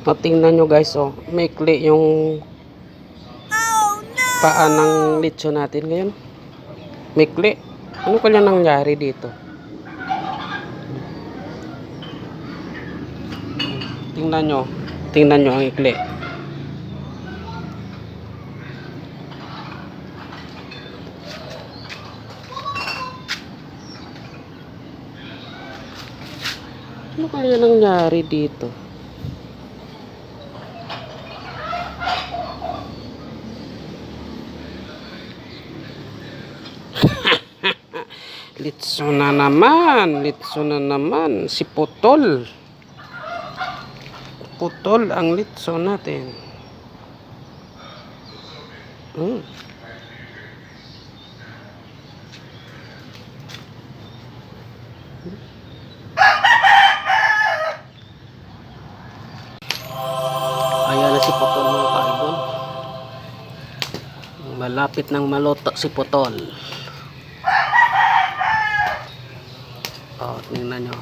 O, tingnan nyo guys, oh. Maikli yung paa ng litso natin ngayon. Maikli. Ano kaya nangyari dito? Tingnan nyo. Tingnan nyo ang ikli. Ano kaya nangyari dito? Litso na naman. Litso na naman. Si Putol. Putol ang litso natin. Hmm. Ayan si Putol mga kaibon. Malapit ng maluto si Putol. Oh, tingnan nyo.